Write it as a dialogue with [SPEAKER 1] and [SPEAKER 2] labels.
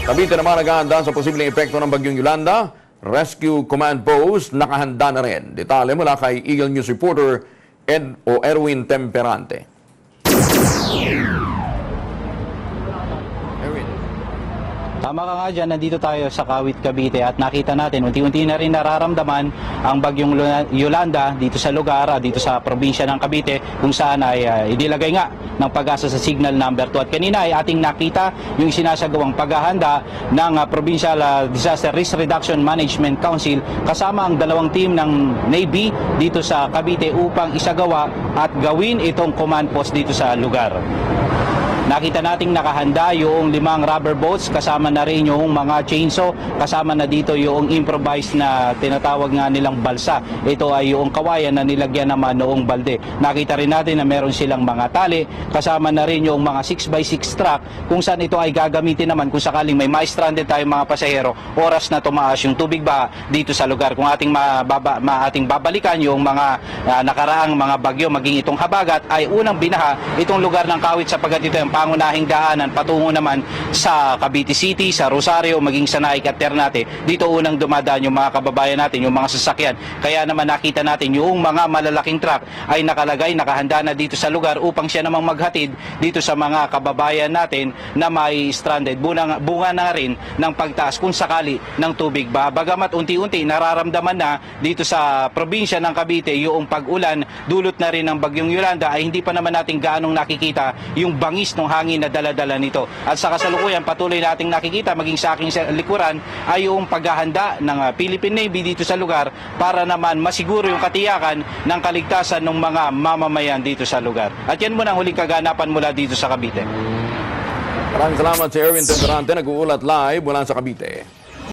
[SPEAKER 1] Cavite naman naghahanda sa posibleng epekto ng bagyong Yolanda. Rescue Command Post nakahanda na rin. Detalye mula kay Eagle News reporter Ed o Erwin Temperante.
[SPEAKER 2] Tama ka nga dyan, nandito tayo sa Kawit, Cavite at nakita natin, unti-unti na rin nararamdaman ang bagyong Yolanda dito sa lugar, ah, dito sa probinsya ng Cavite kung saan ay ah, idilagay nga ng pag-asa sa signal number 2. At kanina ay ating nakita yung sinasagawang paghahanda ng ah, Provincial ah, Disaster Risk Reduction Management Council kasama ang dalawang team ng Navy dito sa Cavite upang isagawa at gawin itong command post dito sa lugar. Nakita nating nakahanda yung limang rubber boats, kasama na rin yung mga chainsaw, kasama na dito yung improvised na tinatawag nga nilang balsa. Ito ay yung kawayan na nilagyan naman noong balde. Nakita rin natin na meron silang mga tali, kasama na rin yung mga 6x6 truck, kung saan ito ay gagamitin naman kung sakaling may ma-stranded tayong mga pasahero, oras na tumaas yung tubig ba dito sa lugar. Kung ating mababa, ma, ating babalikan yung mga ah, nakaraang mga bagyo, maging itong habagat, ay unang binaha itong lugar ng Kawit sapagat ito ang pangunahing daanan patungo naman sa Cavite City, sa Rosario, maging sa Naik at Ternate. Dito unang dumadaan yung mga kababayan natin, yung mga sasakyan. Kaya naman nakita natin yung mga malalaking truck ay nakalagay, nakahanda na dito sa lugar upang siya namang maghatid dito sa mga kababayan natin na may stranded. Bunga, bunga na rin ng pagtaas kung sakali ng tubig ba. Bagamat unti-unti nararamdaman na dito sa probinsya ng Cavite yung pag-ulan dulot na rin ng bagyong Yolanda ay hindi pa naman natin gaanong nakikita yung bangis ng hangin na dala-dala nito. At sa kasalukuyan patuloy nating nakikita maging sa aking likuran ay yung paghahanda ng ah, Philippine Navy dito sa lugar para naman masiguro yung katiyakan ng kaligtasan ng mga mamamayan dito sa lugar. At yan muna ang huling kaganapan mula dito sa Cavite.
[SPEAKER 1] Maraming salamat si Erwin Temperante, nag-uulat live mula sa Cavite.